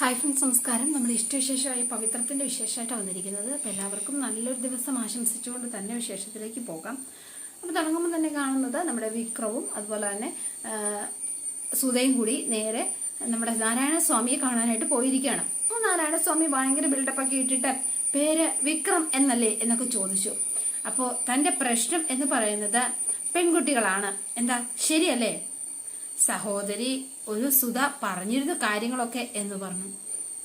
Hi friends നമസ്കാരം. നമ്മൾ ഇഷ്ടവിശേഷമായ പവിത്രത്തിന്റെ വിശേഷമായിട്ടാണ് വന്നിരിക്കുന്നത്. അപ്പോൾ എല്ലാവർക്കും നല്ലൊരു ദിവസം ആശംസിച്ചുകൊണ്ട് തന്നെ വിശേഷത്തിലേക്ക് പോകാം. അപ്പോൾ തുടങ്ങുമ്പോൾ തന്നെ കാണുന്നത് നമ്മുടെ വിക്രവും അതുപോലെ തന്നെ സുതയും കൂടി നേരെ നമ്മുടെ നാരായണസ്വാമിയെ കാണാനായിട്ട് പോയിരിക്കുകയാണ്. അപ്പോൾ നാരായണസ്വാമി ഭയങ്കര ബിൽഡപ്പൊക്കെ ഇട്ടിട്ട് പേര് വിക്രം എന്നല്ലേ എന്നൊക്കെ ചോദിച്ചു. അപ്പോൾ തന്റെ പ്രശ്നം എന്ന് പറയുന്നത് പെൺകുട്ടികളാണ്. എന്താ? ശരിയല്ലേ? സഹോദരി ഒരു സുധ പറഞ്ഞിരുന്നു കാര്യങ്ങളൊക്കെ എന്ന് പറഞ്ഞു.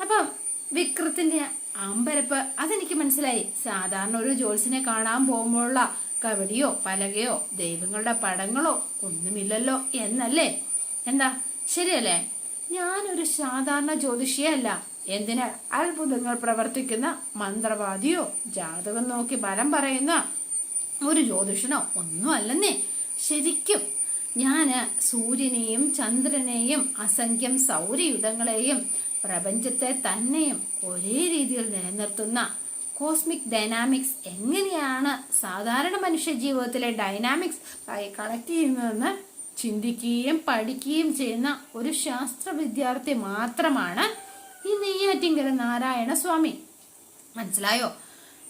അപ്പൊ വിക്രത്തിന്റെ അമ്പരപ്പ് അതെനിക്ക് മനസ്സിലായി. സാധാരണ ഒരു ജോത്സിനെ കാണാൻ പോകുമ്പോഴുള്ള കവടിയോ പലകയോ ദൈവങ്ങളുടെ പടങ്ങളോ ഒന്നുമില്ലല്ലോ എന്നല്ലേ? എന്താ? ശരിയല്ലേ? ഞാനൊരു സാധാരണ ജ്യോതിഷിയല്ല എന്തിന് അത്ഭുതങ്ങൾ പ്രവർത്തിക്കുന്ന മന്ത്രവാദിയോ ജാതകം നോക്കി ബലം പറയുന്ന ഒരു ജ്യോതിഷനോ ഒന്നും അല്ലെന്നേ ശരിക്കും ഞാൻ സൂര്യനെയും ചന്ദ്രനെയും അസംഖ്യം സൗരയുധങ്ങളെയും പ്രപഞ്ചത്തെ തന്നെയും ഒരേ രീതിയിൽ നിലനിർത്തുന്ന കോസ്മിക് ഡൈനാമിക്സ് എങ്ങനെയാണ് സാധാരണ മനുഷ്യ ജീവിതത്തിലെ ഡൈനാമിക്സ് ആയി കണക്ട് ചെയ്യുന്നതെന്ന് ചിന്തിക്കുകയും പഠിക്കുകയും ചെയ്യുന്ന ഒരു ശാസ്ത്ര വിദ്യാർത്ഥി മാത്രമാണ് ഈ നെയ്യാറ്റിങ്കര നാരായണ സ്വാമി മനസ്സിലായോ?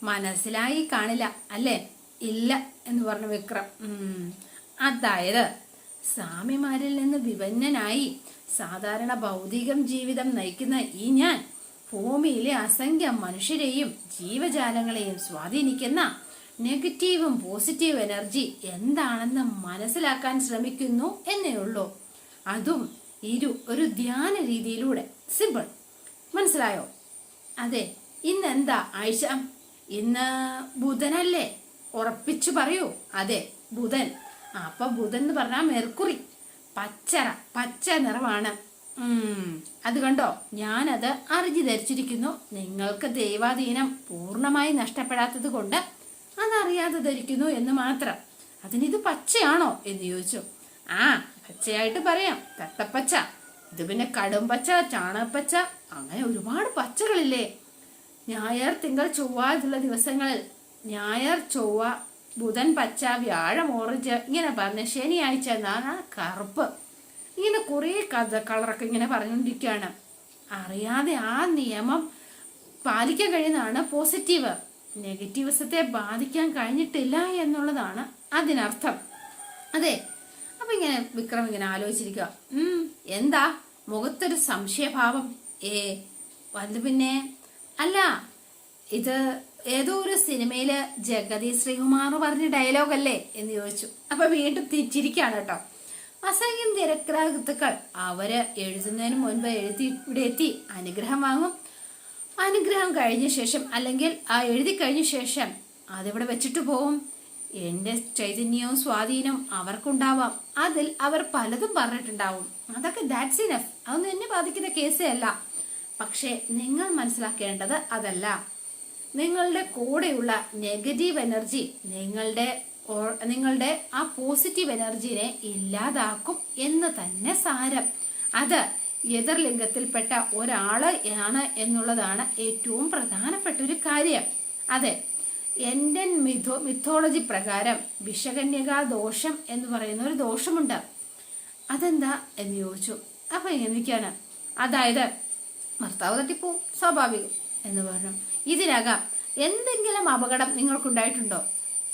മനസ്സിലായി കാണില്ല. അല്ലേ? ഇല്ല എന്ന് പറഞ്ഞു വിക്രം. അതായത് സ്വാമിമാരിൽ നിന്ന് വിപന്നനായി സാധാരണ ഭൗതികം ജീവിതം നയിക്കുന്ന ഈ ഞാൻ ഭൂമിയിലെ അസംഖ്യം മനുഷ്യരെയും ജീവജാലങ്ങളെയും സ്വാധീനിക്കുന്ന നെഗറ്റീവും പോസിറ്റീവ് എനർജി എന്താണെന്ന് മനസ്സിലാക്കാൻ ശ്രമിക്കുന്നു എന്നേ ഉള്ളൂ. അതും ഇരു ഒരു ധ്യാന രീതിയിലൂടെ. സിമ്പിൾ. മനസ്സിലായോ? അതെ ഇന്ന് എന്താ ആഴ്ച ഇന്ന് ബുധനല്ലേ? ഉറപ്പിച്ചു പറയൂ. അതെ ബുധൻ. അപ്പൊ ബുധൻ എന്ന് പറഞ്ഞാൽ മെർക്കുറി. പച്ചറ പച്ച നിറമാണ്. അത് കണ്ടോ? ഞാനത് അറിഞ്ഞു ധരിച്ചിരിക്കുന്നു. നിങ്ങൾക്ക് ദൈവാധീനം പൂർണമായി നഷ്ടപ്പെടാത്തത് കൊണ്ട് അതറിയാതെ ധരിക്കുന്നു എന്ന് മാത്രം. അതിനിത് പച്ചയാണോ എന്ന് ചോദിച്ചു. ആ പച്ചയായിട്ട് പറയാം. തത്തപ്പച്ച ഇത് പിന്നെ കടുംപച്ച ചാണപ്പച്ച അങ്ങനെ ഒരുപാട് പച്ചകളില്ലേ? ഞായർ തിങ്കൾ ചൊവ്വ എന്നുള്ള ദിവസങ്ങളിൽ ഞായർ ചൊവ്വ ബുധൻ പച്ച വ്യാഴം ഓറഞ്ച് ഇങ്ങനെ പറഞ്ഞ ശനിയാഴ്ച എന്നാണ് കറുപ്പ്. ഇങ്ങനെ കുറേ കഥ കളറൊക്കെ ഇങ്ങനെ പറഞ്ഞുകൊണ്ടിരിക്കുകയാണ്. അറിയാതെ ആ നിയമം പാലിക്കാൻ കഴിയുന്നതാണ് പോസിറ്റീവ്. നെഗറ്റീവ്സത്തെ ബാധിക്കാൻ കഴിഞ്ഞിട്ടില്ല എന്നുള്ളതാണ് അതിനർത്ഥം. അതെ അപ്പൊ ഇങ്ങനെ വിക്രം ഇങ്ങനെ ആലോചിച്ചിരിക്കുക എന്താ? മുഖത്തൊരു സംശയഭാവം. ഏ വന്ന് പിന്നെ? അല്ല ഇത് ഏതോ ഒരു സിനിമയിൽ ജഗതി ശ്രീകുമാർ പറഞ്ഞ ഡയലോഗ് അല്ലേ എന്ന് ചോദിച്ചു. അപ്പൊ വീണ്ടും തിരിച്ചിരിക്കാണ് കേട്ടോ. അസംഖ്യം തിരക്കഥാകൃത്തുക്കൾ അവർ എഴുതുന്നതിന് മുൻപ് എഴുതി ഇവിടെ എത്തി. അനുഗ്രഹം വാങ്ങും. അനുഗ്രഹം കഴിഞ്ഞ ശേഷം അല്ലെങ്കിൽ ആ എഴുതി കഴിഞ്ഞ ശേഷം അതിവിടെ വെച്ചിട്ട് പോവും. എന്റെ ചൈതന്യവും സ്വാധീനവും അവർക്കുണ്ടാവാം. അതിൽ അവർ പലതും പറഞ്ഞിട്ടുണ്ടാവും. അതൊക്കെ ദാറ്റ്സ് ഇനഫ്. അതൊന്നും എന്നെ ബാധിക്കുന്ന കേസേ അല്ല. പക്ഷെ നിങ്ങൾ മനസ്സിലാക്കേണ്ടത് അതല്ല. നിങ്ങളുടെ കൂടെയുള്ള നെഗറ്റീവ് എനർജി നിങ്ങളുടെ നിങ്ങളുടെ ആ പോസിറ്റീവ് എനർജിനെ ഇല്ലാതാക്കും എന്ന് തന്നെ സാരം. അത് എതിർലിംഗത്തിൽപ്പെട്ട ഒരാൾ ആണ് എന്നുള്ളതാണ് ഏറ്റവും പ്രധാനപ്പെട്ട ഒരു കാര്യം. അതെ ഇന്ത്യൻ മിഥോ മിഥോളജി പ്രകാരം വിഷകന്യകാ ദോഷം എന്ന് പറയുന്ന ഒരു ദോഷമുണ്ട്. അതെന്താ എന്ന് ചോദിച്ചു. അപ്പൊ എനിക്കാണ്. അതായത് ഭർത്താവ് തട്ടിപ്പോവും സ്വാഭാവികം എന്ന് പറഞ്ഞു. ഇതിനകം എന്തെങ്കിലും അപകടം നിങ്ങൾക്കുണ്ടായിട്ടുണ്ടോ?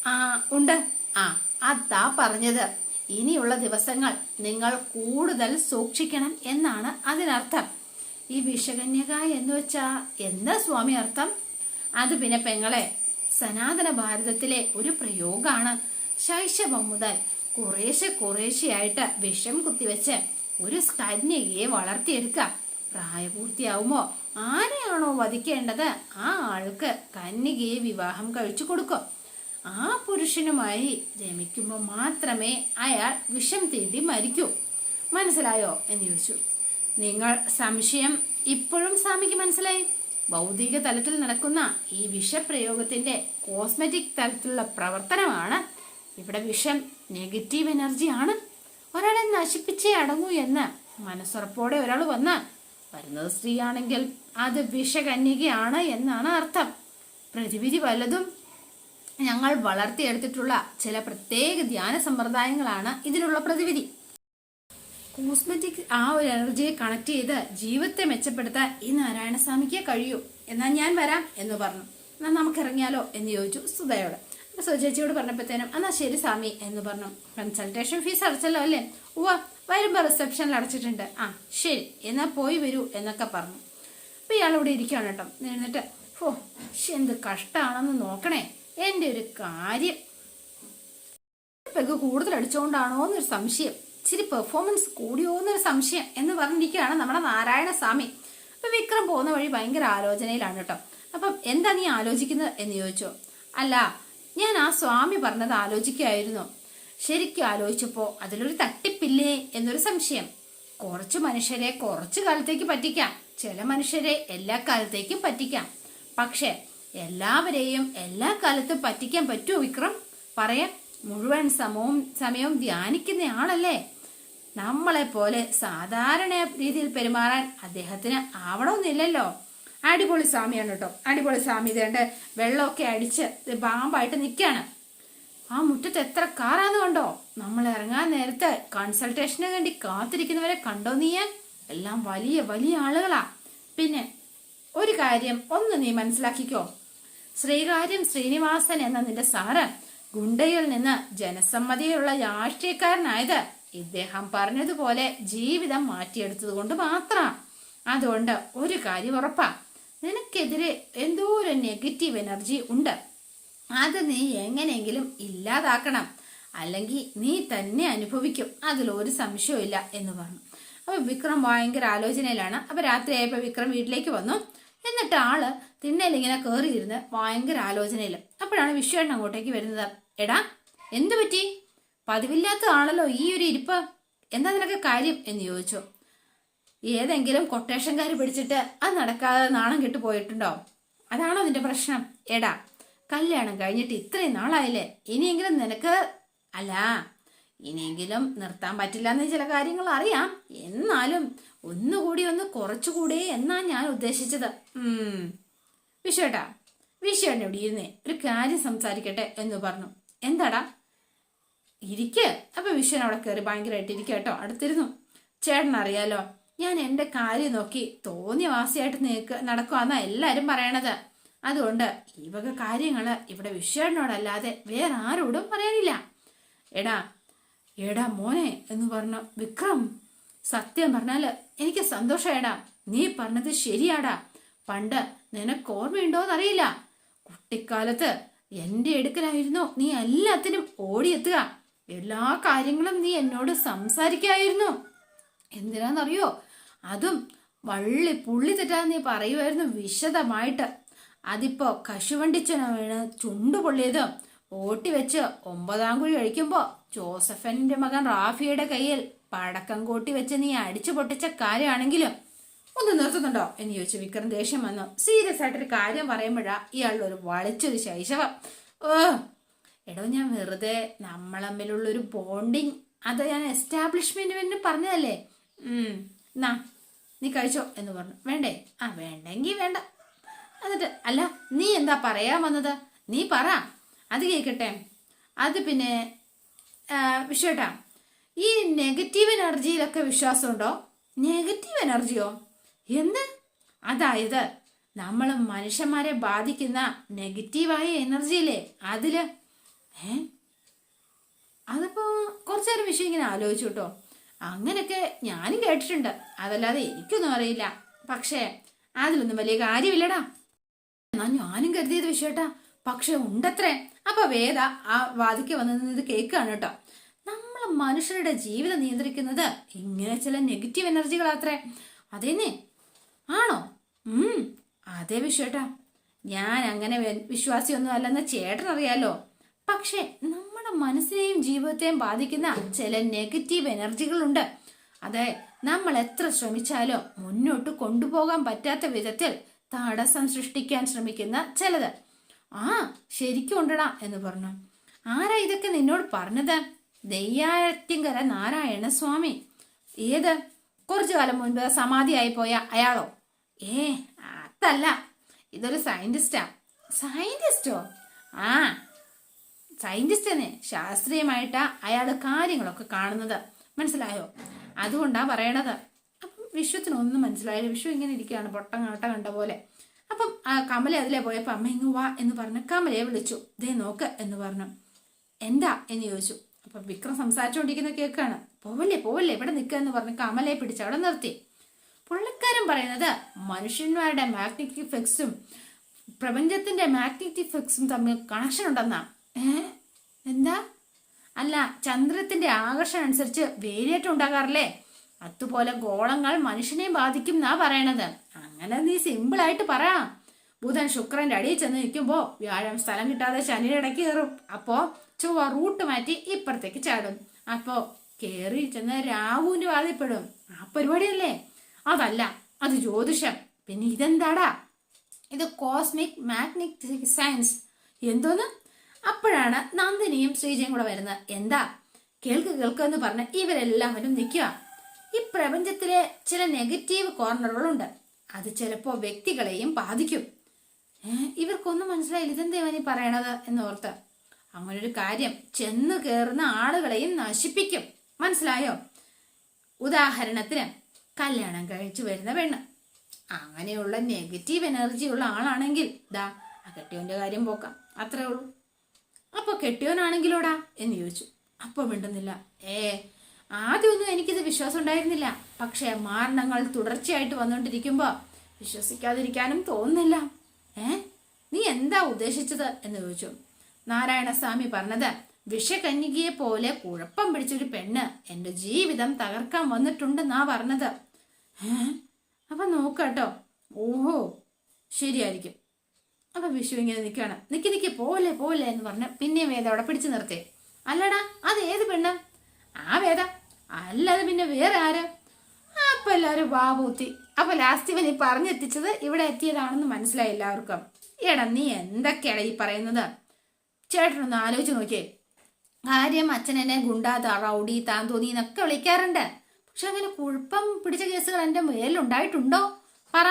ആ ഉണ്ട്. ആ അതാ പറഞ്ഞത്. ഇനിയുള്ള ദിവസങ്ങൾ നിങ്ങൾ കൂടുതൽ സൂക്ഷിക്കണം എന്നാണ് അതിനർത്ഥം. ഈ വിഷകന്യക എന്ന് വെച്ചാ എന്താ സ്വാമി അർത്ഥം? അത് പിന്നെ പെങ്ങളെ സനാതന ഭാരതത്തിലെ ഒരു പ്രയോഗമാണ് ശൈശവം മുതൽ കുറേശ്ശെ കുറേശ്ശെയായിട്ട് വിഷം കുത്തിവെച്ച് ഒരു കന്യകയെ വളർത്തിയെടുക്കാം. പ്രായപൂർത്തിയാവുമ്പോ ആരെയാണോ വധിക്കേണ്ടത്? ആ ആൾക്ക് കന്യകയെ വിവാഹം കഴിച്ചു കൊടുക്കും. ആ പുരുഷനുമായി രമിക്കുമ്പോൾ മാത്രമേ അയാൾ വിഷം തേടി മരിക്കൂ. മനസ്സിലായോ എന്ന് ചോദിച്ചു. നിങ്ങൾ സംശയം ഇപ്പോഴും സ്വാമിക്ക് മനസ്സിലായി? ഭൗതിക തലത്തിൽ നടക്കുന്ന ഈ വിഷപ്രയോഗത്തിന്റെ കോസ്മെറ്റിക് തലത്തിലുള്ള പ്രവർത്തനമാണ്. ഇവിടെ വിഷം നെഗറ്റീവ് എനർജിയാണ് ഒരാളെ നശിപ്പിച്ചേ അടങ്ങൂ എന്ന് മനസ്സുറപ്പോടെ ഒരാൾ വന്ന് വരുന്നത് സ്ത്രീയാണെങ്കിൽ അത് വിഷകന്യകയാണ് എന്നാണ് അർത്ഥം. പ്രതിവിധി വല്ലതും ഞങ്ങൾ വളർത്തിയെടുത്തിട്ടുള്ള ചില പ്രത്യേക ധ്യാന സമ്പ്രദായങ്ങളാണ് ഇതിനുള്ള പ്രതിവിധി. കോസ്മെറ്റിക് ആ ഒരു എനർജിയെ കണക്ട് ചെയ്ത് ജീവിതത്തെ മെച്ചപ്പെടുത്താൻ ഈ നാരായണസ്വാമിക്ക് കഴിയൂ. എന്നാൽ ഞാൻ വരാം എന്ന് പറഞ്ഞു. എന്നാൽ നമുക്ക് ഇറങ്ങിയാലോ എന്ന് ചോദിച്ചു സുധയോട്. സുചേച്ചിയോട് പറഞ്ഞപ്പോഴത്തേനും എന്നാ ശരി സ്വാമി എന്ന് പറഞ്ഞു. കൺസൾട്ടേഷൻ ഫീസ് അടച്ചല്ലോ അല്ലേ? ഉവ്വ വരുമ്പോ റിസപ്ഷനിൽ അടച്ചിട്ടുണ്ട്. ആ ശരി എന്നാ പോയി വരൂ എന്നൊക്കെ പറഞ്ഞു. അപ്പൊ ഇയാൾ ഇവിടെ ഇരിക്കുകയാണ് കേട്ടോ. എന്നിട്ട് ഓ എന്ത് കഷ്ടാണെന്ന് നോക്കണേ. എന്റെ ഒരു കാര്യം. പെഗ് കൂടുതൽ അടിച്ചുകൊണ്ടാണോ എന്നൊരു സംശയം. ഇച്ചിരി പെർഫോമൻസ് കൂടിയോ എന്നൊരു സംശയം എന്ന് പറഞ്ഞിരിക്കുകയാണ് നമ്മുടെ നാരായണ സ്വാമി അപ്പൊ വിക്രം പോകുന്ന വഴി ഭയങ്കര ആലോചനയിലാണ് കേട്ടോ. അപ്പം എന്താ നീ ആലോചിക്കുന്നത് എന്ന് ചോദിച്ചു. അല്ല ഞാൻ ആ സ്വാമി പറഞ്ഞത് ആലോചിക്കുകയായിരുന്നു. ശരിക്കും ആലോചിച്ചപ്പോ അതിലൊരു തട്ടിപ്പില്ലേ എന്നൊരു സംശയം. കുറച്ച് മനുഷ്യരെ കുറച്ചു കാലത്തേക്ക് പറ്റിക്കാം. ചില മനുഷ്യരെ എല്ലാ കാലത്തേക്കും പറ്റിക്കാം. പക്ഷെ എല്ലാവരെയും എല്ലാ കാലത്തും പറ്റിക്കാൻ പറ്റുമോ വിക്രം? പറയാം. മുഴുവൻ സമവും സമയവും ധ്യാനിക്കുന്ന ആളല്ലേ? നമ്മളെ പോലെ സാധാരണ രീതിയിൽ പെരുമാറാൻ അദ്ദേഹത്തിന് ആവണമെന്നില്ലല്ലോ. അടിപൊളി സ്വാമിയാണ് കേട്ടോ. അടിപൊളി സ്വാമി. ഇതേണ്ട വെള്ളമൊക്കെ അടിച്ച് പാമ്പായിട്ട് നിൽക്കുകയാണ് ആ മുറ്റത്ത് എത്ര കാറാന്ന് കണ്ടോ? നമ്മൾ ഇറങ്ങാൻ നേരത്തെ കൺസൾട്ടേഷന് വേണ്ടി കാത്തിരിക്കുന്നവരെ കണ്ടോ നീ എല്ലാം വലിയ വലിയ ആളുകളാ. പിന്നെ ഒരു കാര്യം ഒന്ന് നീ മനസ്സിലാക്കിക്കോ. ശ്രീകാര്യം ശ്രീനിവാസൻ എന്ന നിന്റെ സാറ് ഗുണ്ടയിൽ നിന്ന് ജനസമ്മതിയുള്ള രാഷ്ട്രീയക്കാരനായത് ഇദ്ദേഹം പറഞ്ഞതുപോലെ ജീവിതം മാറ്റിയെടുത്തത് കൊണ്ട് മാത്രം. അതുകൊണ്ട് ഒരു കാര്യം ഉറപ്പാ. നിനക്കെതിരെ എന്തോ ഒരു നെഗറ്റീവ് എനർജി ഉണ്ട്. അത് നീ എങ്ങനെയെങ്കിലും ഇല്ലാതാക്കണം. അല്ലെങ്കിൽ നീ തന്നെ അനുഭവിക്കും. അതിലൊരു സംശയവും എന്ന് പറഞ്ഞു. അപ്പൊ വിക്രം ഭയങ്കര ആലോചനയിലാണ്. അപ്പൊ രാത്രിയായപ്പോ വിക്രം വീട്ടിലേക്ക് വന്നു. എന്നിട്ട് ആൾ തിണ്ണയിൽ ഇങ്ങനെ കയറിയിരുന്ന് ഭയങ്കര ആലോചനയിൽ അപ്പോഴാണ് വിശ്വേട്ടൻ അങ്ങോട്ടേക്ക് വരുന്നത്. എടാ എന്തു പറ്റി? പതിവില്ലാത്ത ആണല്ലോ ഈ ഒരു ഇരിപ്പ്. എന്താ നിനക്ക് കാര്യം? എന്ന് ചോദിച്ചു. ഏതെങ്കിലും കൊട്ടേഷൻകാർ പിടിച്ചിട്ട് അത് നടക്കാതെ നാണം കെട്ടു പോയിട്ടുണ്ടോ? അതാണോ നിന്റെ പ്രശ്നം? എടാ കല്യാണം കഴിഞ്ഞിട്ട് ഇത്രയും നാളായില്ലേ? ഇനിയെങ്കിലും നിനക്ക് അല്ല ഇനിയെങ്കിലും നിർത്താൻ പറ്റില്ല എന്ന് ചില കാര്യങ്ങൾ അറിയാം. എന്നാലും ഒന്നുകൂടി ഒന്ന് കുറച്ചുകൂടി എന്നാ ഞാൻ ഉദ്ദേശിച്ചത്. ഉം. വിഷയാണ് ഇവിടെ ഇരുന്നേ? ഒരു കാര്യം സംസാരിക്കട്ടെ എന്ന് പറഞ്ഞു. എന്താടാ? ഇരിക്ക്. അപ്പൊ വിശ്വൻ അവിടെ കയറി ഭയങ്കരമായിട്ട് ഇരിക്കുക കേട്ടോ. അടുത്തിരുന്നു. ചേട്ടൻ അറിയാലോ ഞാൻ എന്റെ കാര്യം നോക്കി തോന്നിയ വാസിയായിട്ട് നീക്ക് നടക്കുവാന്നാ എല്ലാരും പറയണത്. അതുകൊണ്ട് ഈ വക കാര്യങ്ങൾ ഇവിടെ വിഷയനോടല്ലാതെ വേറെ ആരോടും പറയാനില്ല. എടാ എടാ മോനെ എന്ന് പറഞ്ഞ വിക്രം സത്യം പറഞ്ഞാൽ എനിക്ക് സന്തോഷമായടാ നീ പറഞ്ഞത് ശരിയാടാ. പണ്ട് നിനക്ക് ഓർമ്മയുണ്ടോന്നറിയില്ല. കുട്ടിക്കാലത്ത് എന്റെ എടുക്കലായിരുന്നു നീ എല്ലാത്തിനും ഓടിയെത്തുക. എല്ലാ കാര്യങ്ങളും നീ എന്നോട് സംസാരിക്കായിരുന്നു. എന്തിനാന്നറിയോ? അതും വള്ളി പുള്ളി തെറ്റാതെ നീ പറയുമായിരുന്നു വിശദമായിട്ട്. അതിപ്പോ കശുവണ്ടിച്ചനാണ് ചുണ്ടുപൊള്ളിയതും. ചുണ്ടു പൊള്ളിയതും ഓട്ടി വെച്ച് ഒമ്പതാം കുഴി കഴിക്കുമ്പോ ജോസഫന്റെ മകൻ റാഫിയുടെ കയ്യിൽ പടക്കം കൂട്ടി വെച്ച് നീ അടിച്ചു പൊട്ടിച്ച കാര്യമാണെങ്കിലും ഒന്ന് നിർത്തുന്നുണ്ടോ? എന്ന് ചോദിച്ചു വിക്രം ദേഷ്യം വന്നു. സീരിയസ് ആയിട്ടൊരു കാര്യം പറയുമ്പോഴാ ഇയാളുടെ ഒരു വളിച്ചൊരു ശൈശവം. ഓ എടോ ഞാൻ വെറുതെ നമ്മൾ തമ്മിലുള്ള ഒരു ബോണ്ടിങ് അത് ഞാൻ എസ്റ്റാബ്ലിഷ്മെന്റ് വേണ്ടി പറഞ്ഞതല്ലേ? എന്നാ നീ കഴിച്ചോ എന്ന് പറഞ്ഞു. വേണ്ടേ? ആ വേണ്ടെങ്കി വേണ്ട. എന്നിട്ട് അല്ല നീ എന്താ പറയാൻ വന്നത്? നീ പറ. അത് കേൾക്കട്ടെ അത് പിന്നെ വിശ്വേട്ടാ ഈ നെഗറ്റീവ് എനർജിയിലൊക്കെ വിശ്വാസമുണ്ടോ? നെഗറ്റീവ് എനർജിയോ എന്ത്? അതായത് നമ്മൾ മനുഷ്യന്മാരെ ബാധിക്കുന്ന നെഗറ്റീവായ എനർജിയില്ലേ അതിൽ? ഏ? അതിപ്പോ കുറച്ചു നേരം വിഷയം ഇങ്ങനെ ആലോചിച്ചു കേട്ടോ. അങ്ങനെയൊക്കെ ഞാനും കേട്ടിട്ടുണ്ട്. അതല്ലാതെ എനിക്കൊന്നും അറിയില്ല. പക്ഷേ അതിലൊന്നും വലിയ കാര്യമില്ലടാ. എന്നാ ഞാനും കരുതിയത് വിഷയട്ടാ പക്ഷെ ഉണ്ടത്രേ. അപ്പൊ വേദ ആ വാദിക്ക് വന്നത് കേൾക്കുകയാണ് കേട്ടോ. നമ്മൾ മനുഷ്യരുടെ ജീവിതം നിയന്ത്രിക്കുന്നത് ഇങ്ങനെ ചില നെഗറ്റീവ് എനർജികളാത്രേ അതേന്നെ ആണോ? ഉം അതേ വിശ്വേട്ടാ ഞാൻ അങ്ങനെ വിശ്വാസിയൊന്നും അല്ലെന്ന് ചേട്ടൻ അറിയാലോ. പക്ഷേ നമ്മുടെ മനസ്സിനെയും ജീവിതത്തെയും ബാധിക്കുന്ന ചില നെഗറ്റീവ് എനർജികളുണ്ട് അതെ നമ്മൾ എത്ര ശ്രമിച്ചാലും മുന്നോട്ട് കൊണ്ടുപോകാൻ പറ്റാത്ത വിധത്തിൽ തടസ്സം സൃഷ്ടിക്കാൻ ശ്രമിക്കുന്ന ചിലത്. ആ ശരിക്കും ഉണ്ടടാ എന്ന് പറഞ്ഞു. ആരാ ഇതൊക്കെ നിന്നോട് പറഞ്ഞത്? ദയ്യാറ്റിങ്കര നാരായണ സ്വാമി ഏത്? കുറച്ചു കാലം മുൻപ് സമാധിയായി പോയ അയാളോ? ഏ അതല്ല. ഇതൊരു സയന്റിസ്റ്റാ. സയന്റിസ്റ്റോ? ആ സയന്റിസ്റ്റ് തന്നെ ശാസ്ത്രീയമായിട്ടാ അയാൾ കാര്യങ്ങളൊക്കെ കാണുന്നത്. മനസ്സിലായോ? അതുകൊണ്ടാ പറയണത്. അപ്പം വിശ്വത്തിനൊന്നും മനസ്സിലായില്ല. വിശ്വം ഇങ്ങനെ ഇരിക്കുകയാണ് പൊട്ടം കാട്ട കണ്ട പോലെ. കമല അതിലെ പോയപ്പോൾ അമ്മ ഇങ്ങ് വാ എന്ന് പറഞ്ഞ് കമലയെ വിളിച്ചു. ദേ നോക്ക് എന്ന് പറഞ്ഞു. എന്താ? എന്ന് ചോദിച്ചു. അപ്പൊ വിക്രം സംസാരിച്ചുകൊണ്ടിരിക്കുന്ന കേൾക്കാണ് പോവല്ലേ പോവല്ലേ ഇവിടെ നിൽക്കുക എന്ന് പറഞ്ഞ് കമലയെ പിടിച്ച് അവിടെ നിർത്തി. പുള്ളിക്കാരൻ പറയുന്നത് മനുഷ്യന്മാരുടെ മാഗ്നറ്റിക് ഫ്ലെക്സും പ്രപഞ്ചത്തിന്റെ മാഗ്നറ്റിക് ഫ്ലെക്സും തമ്മിൽ കണക്ഷൻ ഉണ്ടെന്നാ. ഏ? എന്താ? അല്ല ചന്ദ്രത്തിന്റെ ആകർഷണം അനുസരിച്ച് വേരിയേറ്റം ഉണ്ടാകാറില്ലേ? അതുപോലെ ഗോളങ്ങൾ മനുഷ്യനെ ബാധിക്കും എന്നാ പറയണത്. അങ്ങനെ നീ സിമ്പിൾ ആയിട്ട് പറ. ബുധൻ ശുക്രന്റെ അടിയിൽ ചെന്ന് നിൽക്കുമ്പോൾ വ്യാഴം സ്ഥലം കിട്ടാതെ ശനിയുടെ ഇടയ്ക്ക് കയറും. അപ്പോ ചൊവ്വ റൂട്ട് മാറ്റി ഇപ്പുറത്തേക്ക് ചാടും. അപ്പോ കേറി ചെന്ന് രാഹുവിന്റെ വാതിൽപ്പെടും ആ പരിപാടിയല്ലേ? അതല്ല അത് ജ്യോതിഷം. പിന്നെ ഇതെന്താടാ? ഇത് കോസ്മിക് മാഗ്നറ്റിക് സയൻസ് എന്തോന്ന്? അപ്പോഴാണ് നന്ദിനിയും ശ്രീജയും കൂടെ വരുന്നത്. എന്താ? കേൾക്ക് കേൾക്കുക എന്ന് പറഞ്ഞ് ഇവരെല്ലാവരും നിൽക്കുക ഈ പ്രപഞ്ചത്തിലെ ചില നെഗറ്റീവ് കോർണറുകളുണ്ട് അത് ചിലപ്പോൾ വ്യക്തികളെയും ബാധിക്കും. ഇവർക്കൊന്നും മനസ്സിലായില്ല. ഇതെന്താ ഇവനീ പറയണത് എന്നോർത്ത്. അങ്ങനൊരു കാര്യം ചെന്ന് കയറുന്ന ആളുകളെയും നശിപ്പിക്കും. മനസ്സിലായോ? ഉദാഹരണത്തിന് കല്യാണം കഴിച്ചു വരുന്ന പെണ്ണ്. അങ്ങനെയുള്ള നെഗറ്റീവ് എനർജി ഉള്ള ആളാണെങ്കിൽ ദാ ആ കെട്ടിയോന്റെ കാര്യം പോക്കാം. അത്രേ ഉള്ളൂ. അപ്പൊ കെട്ടിയോനാണെങ്കിലോടാ എന്ന് ചോദിച്ചു. അപ്പൊ മിണ്ടുന്നില്ല. ഏ ആദ്യമൊന്നും എനിക്കിത് വിശ്വാസം ഉണ്ടായിരുന്നില്ല. പക്ഷേ മാരണങ്ങൾ തുടർച്ചയായിട്ട് വന്നുകൊണ്ടിരിക്കുമ്പോ വിശ്വസിക്കാതിരിക്കാനും തോന്നുന്നില്ല. ഏ? നീ എന്താ ഉദ്ദേശിച്ചത്? എന്ന് ചോദിച്ചു. നാരായണസ്വാമി പറഞ്ഞത് വിഷകന്യകയെ പോലെ കുഴപ്പം പിടിച്ചൊരു പെണ്ണ് എന്റെ ജീവിതം തകർക്കാൻ വന്നിട്ടുണ്ടെന്നാ പറഞ്ഞത്. ഏ? അപ്പൊ നോക്കാട്ടോ. ഓഹോ ശരിയായിരിക്കും. അപ്പൊ വിഷു ഇങ്ങനെ നിൽക്കുകയാണ് നിക്കി നിക്കി പോലെ പോലെ എന്ന് പറഞ്ഞ് പിന്നെയും വേദ അവിടെ പിടിച്ചു നിർത്തി. അല്ലടാ അത് ഏത് പെണ്ണ്? ആ വേദ. അല്ലാതെ പിന്നെ വേറെ ആര്? അപ്പൊ എല്ലാവരും വാവൂത്തി അപ്പൊ ലാസ്റ്റ് ഇവൻ ഈ പറഞ്ഞെത്തിച്ചത് ഇവിടെ എത്തിയതാണെന്ന് മനസ്സിലായി എല്ലാവർക്കും. എടാ നീ എന്തൊക്കെയാണ് ഈ പറയുന്നത്? ചേട്ടനൊന്ന് ആലോചിച്ച് നോക്കിയേ. കാര്യം അച്ഛൻ എന്നെ ഗുണ്ടാ റൗഡി താൻ തോന്നി എന്നൊക്കെ വിളിക്കാറുണ്ട്. പക്ഷെ അങ്ങനെ കുഴപ്പം പിടിച്ച കേസുകൾ എന്റെ മേലുണ്ടായിട്ടുണ്ടോ പറ.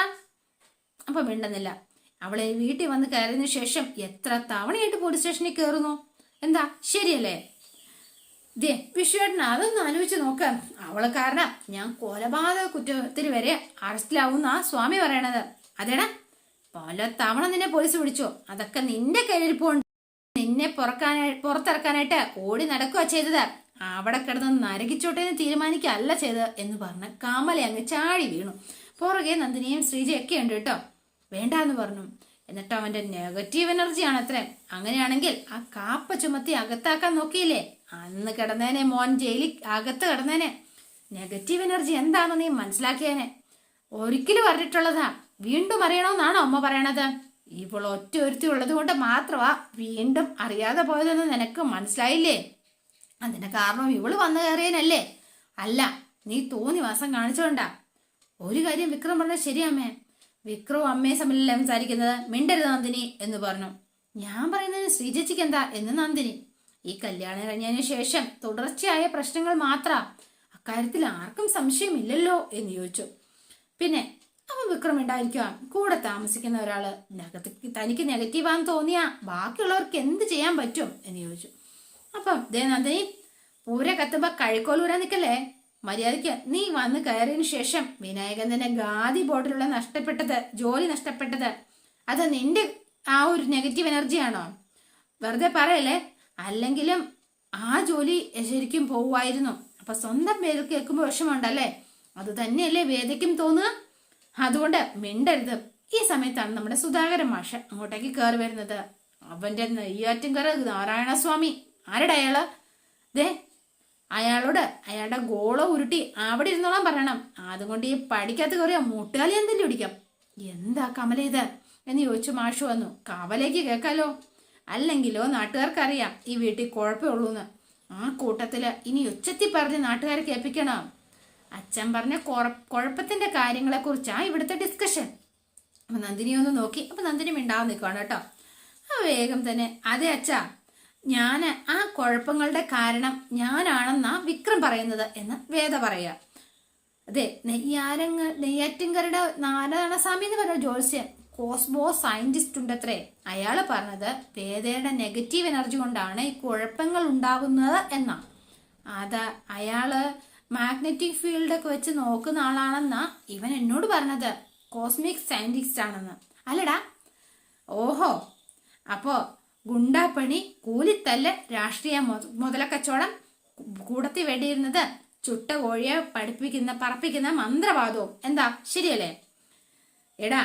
അപ്പൊ മിണ്ടുന്നില്ല. അവളെ വീട്ടിൽ വന്ന് കയറിയതിനു ശേഷം എത്ര തവണയായിട്ട് പോലീസ് സ്റ്റേഷനിൽ കയറുന്നു? എന്താ ശരിയല്ലേ? ദേ വിശ്വേട്ടൻ അതൊന്ന് ആലോചിച്ച് നോക്ക്. അവൾ കാരണം ഞാൻ കൊലപാതക കുറ്റത്തിന് വരെ അറസ്റ്റിലാവുന്ന സ്വാമി പറയണത്. അതേടാ പല തവണ നിന്നെ പോലീസ് പിടിച്ചു അതൊക്കെ നിന്റെ കയ്യിലിരിപ്പുണ്ട്. നിന്നെ പുറക്കാനായി പുറത്തിറക്കാനായിട്ട് ഓടി നടക്കുക ചെയ്തത്. അവിടെ കിടന്ന് നരകിച്ചോട്ടെ എന്ന് തീരുമാനിക്കല്ല ചെയ്തത് എന്ന് പറഞ്ഞ് കാമല അങ്ങ് ചാടി വീണു. പുറകെ നന്ദിനിയും ശ്രീജയൊക്കെ ഉണ്ട് കേട്ടോ. വേണ്ടാന്ന് പറഞ്ഞു. എന്നിട്ട് അവന്റെ നെഗറ്റീവ് എനർജിയാണ് അത്രേ. അങ്ങനെയാണെങ്കിൽ ആ കാപ്പ ചുമത്തി അകത്താക്കാൻ നോക്കിയില്ലേ? അന്ന് കിടന്നേനെ മോൻ ജയിലിൽ അകത്ത് കിടന്നേനെ. നെഗറ്റീവ് എനർജി എന്താണെന്ന് നീ മനസ്സിലാക്കിയേനെ? ഒരിക്കലും പറഞ്ഞിട്ടുള്ളതാ വീണ്ടും അറിയണമെന്നാണോ അമ്മ പറയണത്? ഇപ്പോൾ ഒറ്റ ഒരുത്തി ഉള്ളത് കൊണ്ട് മാത്രമാ വീണ്ടും അറിയാതെ പോയതെന്ന് നിനക്ക് മനസ്സിലായില്ലേ? അതിന്റെ കാരണം ഇവൾ വന്നു കയറിയനല്ലേ? അല്ല നീ തോന്നി വാസം കാണിച്ചോണ്ടാ. ഒരു കാര്യം വിക്രം പറഞ്ഞാൽ ശരിയമ്മേ വിക്രവും അമ്മയെ തമ്മിലല്ലേ സംസാരിക്കുന്നത്? മിണ്ടരുത് നന്ദിനി എന്ന് പറഞ്ഞു. ഞാൻ പറയുന്നത് ശ്രീജച്ചിക്ക് എന്താ എന്ന് നന്ദിനി. ഈ കല്യാണം കഴിഞ്ഞതിന് ശേഷം തുടർച്ചയായ പ്രശ്നങ്ങൾ മാത്ര. അക്കാര്യത്തിൽ ആർക്കും സംശയമില്ലല്ലോ എന്ന് ചോദിച്ചു. പിന്നെ അപ്പൊ വിക്രം ഉണ്ടായിരിക്കാം കൂടെ താമസിക്കുന്ന ഒരാൾ തനിക്ക് നെഗറ്റീവാന്ന് തോന്നിയാ ബാക്കിയുള്ളവർക്ക് എന്ത് ചെയ്യാൻ പറ്റും എന്ന് ചോദിച്ചു. അപ്പം ദേ നന്ദിനി പൂര കത്തുമ്പോ കഴുക്കോലൂരാൻ നിക്കല്ലേ? മര്യാദയ്ക്ക് നീ വന്ന് കയറിയതിനു ശേഷം വിനായകൻ തന്നെ ഗാദി ബോട്ടിലുള്ള നഷ്ടപ്പെട്ടത് ജോലി നഷ്ടപ്പെട്ടത്. അത് നിന്റെ ആ ഒരു നെഗറ്റീവ് എനർജിയാണോ വെറുതെ പറയല്ലേ? അല്ലെങ്കിലും ആ ജോലി ശരിക്കും പോവുമായിരുന്നു. അപ്പൊ സ്വന്തം പേര് കേൾക്കുമ്പോൾ വിഷമമുണ്ടല്ലേ? അത് തന്നെയല്ലേ വേദയ്ക്കും തോന്നുക? അതുകൊണ്ട് മിണ്ടരുത്. ഈ സമയത്താണ് നമ്മുടെ സുധാകരൻ മാഷ അങ്ങോട്ടേക്ക് കയറി വരുന്നത്. അവന്റെ നെയ്യാറ്റിൻകര നാരായണസ്വാമി. ആരുടെ അയാൾ? ദേ അയാളോട് അയാളുടെ ഗോളോ ഉരുട്ടി അവിടെ ഇരുന്നോളാൻ പറയണം. അതുകൊണ്ട് ഈ പഠിക്കാത്ത കുറേ മുട്ടുകാലി എന്തെങ്കിലും ഇടിക്കാം എന്താ കമല ഇത്? എന്ന് ചോദിച്ചു മാഷു വന്നു. കവലേക്ക് കേൾക്കാലോ? അല്ലെങ്കിലോ നാട്ടുകാർക്കറിയാം. ഈ വീട്ടിൽ കുഴപ്പമുള്ളൂന്ന് ആ കൂട്ടത്തിൽ ഇനി ഉച്ചത്തി പറഞ്ഞ് നാട്ടുകാരെ കേൾപ്പിക്കണം. അച്ഛൻ പറഞ്ഞ കാര്യങ്ങളെ കുറിച്ചാ ഇവിടുത്തെ ഡിസ്കഷൻ അപ്പൊ നന്ദിനി ഒന്ന് നോക്കി. അപ്പൊ നന്ദിനി മിണ്ടാതെ നിൽക്കുകയാണ് കേട്ടോ. വേഗം തന്നെ. അതെ അച്ഛാ. ഞാൻ ആ കുഴപ്പങ്ങളുടെ കാരണം ഞാനാണെന്നാ വിക്രം പറയുന്നത് എന്ന് വേദ പറയുക. അതെ നെയ്യാരങ്ങ നെയ്യാറ്റിൻകരുടെ നാരായണസ്വാമി എന്ന് പറഞ്ഞ ജോത്സ്യൻ കോസ്മോ സയന്റിസ്റ്റ് ഉണ്ടത്രേ. അയാൾ പറഞ്ഞത് വേദയുടെ നെഗറ്റീവ് എനർജി കൊണ്ടാണ് ഈ കുഴപ്പങ്ങൾ ഉണ്ടാകുന്നത് എന്നാ. അത് അയാൾ മാഗ്നറ്റിക് ഫീൽഡൊക്കെ വെച്ച് നോക്കുന്ന ആളാണെന്നാ ഇവൻ എന്നോട് പറഞ്ഞത്. കോസ്മിക് സയന്റിസ്റ്റ് ആണെന്ന്. അല്ലടാ. ഓഹോ. അപ്പോ ഗുണ്ടാപ്പണി കൂലിത്തല്ല് രാഷ്ട്രീയ മുതലക്കച്ചവടം കൂടത്തി വേണ്ടിയിരുന്നത് ചുട്ട കോഴിയെ പഠിപ്പിക്കുന്ന പറപ്പിക്കുന്ന മന്ത്രവാദവും. എന്താ? ശരിയല്ലേ? എടാ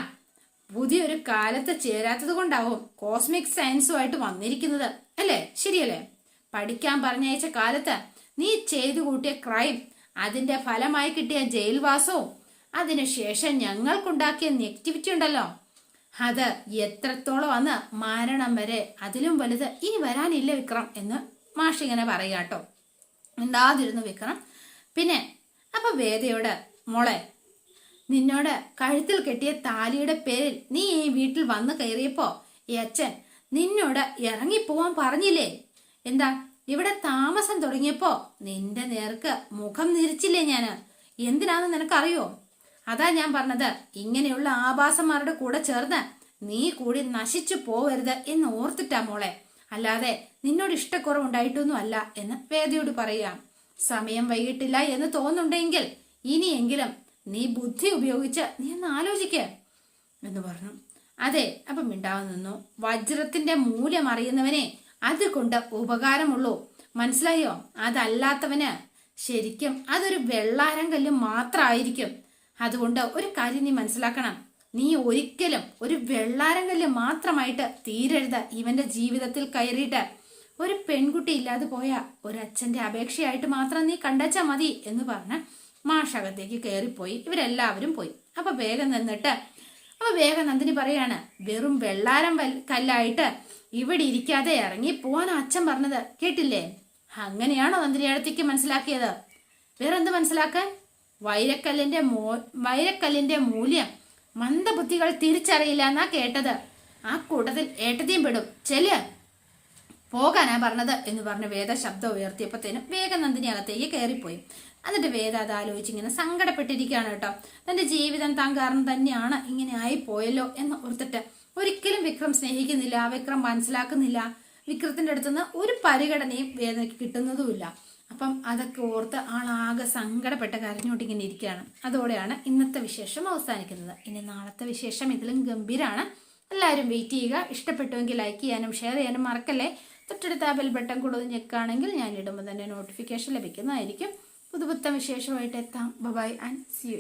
പുതിയൊരു കാലത്ത് ചേരാത്തത് കൊണ്ടാവും കോസ്മിക് സയൻസുമായിട്ട് വന്നിരിക്കുന്നത്. അല്ലേ? ശരിയല്ലേ? പഠിക്കാൻ പറഞ്ഞയച്ച കാലത്ത് നീ ചെയ്തു കൂട്ടിയ ക്രൈം അതിന്റെ ഫലമായി കിട്ടിയ ജയിൽവാസവും അതിനുശേഷം ഞങ്ങൾക്കുണ്ടാക്കിയ നെഗറ്റിവിറ്റി ഉണ്ടല്ലോ. അത് എത്രത്തോളം വന്ന് മരണം വരെ അതിലും വലുത് ഇനി വരാനില്ല വിക്രം എന്ന് മാഷിങ്ങനെ പറയുക കേട്ടോ. ഉണ്ടാതിരുന്നു വിക്രം. പിന്നെ അപ്പൊ വേദയോട് മോളെ നിന്നോട് കഴുത്തിൽ കെട്ടിയ താലിയുടെ പേരിൽ നീ ഈ വീട്ടിൽ വന്നു കയറിയപ്പോ ഈ അച്ഛൻ നിന്നോട് ഇറങ്ങിപ്പോവാൻ പറഞ്ഞില്ലേ? എന്താ ഇവിടെ താമസം തുടങ്ങിയപ്പോ നിന്റെ നേർക്ക് മുഖം നിരിച്ചില്ലേ ഞാൻ? എന്തിനാന്ന് നിനക്കറിയോ? അതാ ഞാൻ പറഞ്ഞത്. ഇങ്ങനെയുള്ള ആഭാസന്മാരുടെ കൂടെ ചേർന്ന് നീ കൂടി നശിച്ചു പോവരുത് എന്ന് ഓർത്തിട്ടാ മോളെ. അല്ലാതെ നിന്നോട് ഇഷ്ടക്കുറവുണ്ടായിട്ടൊന്നും അല്ല എന്ന് വേദയോട് പറയാം സമയം വൈകിട്ടില്ല എന്ന് തോന്നുന്നുണ്ടെങ്കിൽ ഇനിയെങ്കിലും നീ ബുദ്ധി ഉപയോഗിച്ച് നീ ഒന്ന് ആലോചിക്ക എന്ന് പറഞ്ഞു. അതെ അപ്പൊ മിണ്ടാവ് നിന്നു. വജ്രത്തിന്റെ മൂല്യം അറിയുന്നവനെ അത് കൊണ്ട് ഉപകാരമുള്ളൂ. മനസ്സിലായോ? അതല്ലാത്തവന് ശരിക്കും അതൊരു വെള്ളാരം കല്ല് മാത്രമായിരിക്കും അതുകൊണ്ട് ഒരു കാര്യം നീ മനസ്സിലാക്കണം. നീ ഒരിക്കലും ഒരു വെള്ളാരങ്കൽ മാത്രമായിട്ട് തീരരുത് ഇവന്റെ ജീവിതത്തിൽ കയറിയിട്ട്. ഒരു പെൺകുട്ടി ഇല്ലാതെ പോയ ഒരച്ഛന്റെ അപേക്ഷയായിട്ട് മാത്രം നീ കണ്ടച്ചാ മതി എന്ന് പറഞ്ഞ് മാഷകത്തേക്ക് കയറിപ്പോയി ഇവരെല്ലാവരും പോയി. അപ്പൊ വേഗം നിന്നിട്ട് അപ്പൊ വേഗം നന്ദിനി പറയാണ് വെറും വെള്ളാരം കല്ലായിട്ട് ഇവിടെ ഇരിക്കാതെ ഇറങ്ങി പോവാൻ അച്ഛൻ പറഞ്ഞത്. കേട്ടില്ലേ? അങ്ങനെയാണോ നന്ദിനി അടുത്തേക്ക് മനസ്സിലാക്കിയത്? വേറെന്ത് മനസ്സിലാക്കാൻ? വൈരക്കല്ലിന്റെ മോ വൈരക്കല്ലിന്റെ മൂല്യം മന്ദബുദ്ധികൾ തിരിച്ചറിയില്ല എന്നാ കേട്ടത്. ആ കൂട്ടത്തിൽ ഏട്ടതിയും പെടും. ചെൽ പോകാനാ പറഞ്ഞത് എന്ന് പറഞ്ഞ് വേദ ശബ്ദം ഉയർത്തിയപ്പോഴത്തേനും വേഗനന്ദിനി അകത്തേക്ക് കയറിപ്പോയി. എന്നിട്ട് വേദ അത് ആലോചിച്ച് ഇങ്ങനെ സങ്കടപ്പെട്ടിരിക്കുകയാണ് കേട്ടോ. തന്റെ ജീവിതം താൻ കാരണം തന്നെയാണ് ഇങ്ങനെ ആയി പോയല്ലോ എന്ന് ഓർത്തിട്ട് ഒരിക്കലും വിക്രം സ്നേഹിക്കുന്നില്ല വിക്രം മനസ്സിലാക്കുന്നില്ല. വിക്രത്തിന്റെ അടുത്തുനിന്ന് ഒരു പരിഗണനയും വേദനയ്ക്ക് കിട്ടുന്നതുമില്ല. അപ്പം അതൊക്കെ ഓർത്ത് ആളാകെ സങ്കടപ്പെട്ട് കരഞ്ഞോട്ട് ഇങ്ങനെ ഇരിക്കുകയാണ്. അതോടെയാണ് ഇന്നത്തെ വിശേഷം അവസാനിക്കുന്നത്. ഇനി നാളത്തെ വിശേഷം ഇതിലും ഗംഭീരാണ്. എല്ലാവരും വെയിറ്റ് ചെയ്യുക. ഇഷ്ടപ്പെട്ടുവെങ്കിൽ ലൈക്ക് ചെയ്യാനും ഷെയർ ചെയ്യാനും മറക്കല്ലേ? തൊട്ടടുത്ത ആ ബെൽ ബട്ടൺ കൂടുതൽ ഞെക്കുകയാണെങ്കിൽ ഞാൻ ഇടുമ്പോൾ തന്നെ നോട്ടിഫിക്കേഷൻ ലഭിക്കുന്നതായിരിക്കും. പുതുപുത്തൻ വിശേഷമായിട്ട് എത്താം. By and C U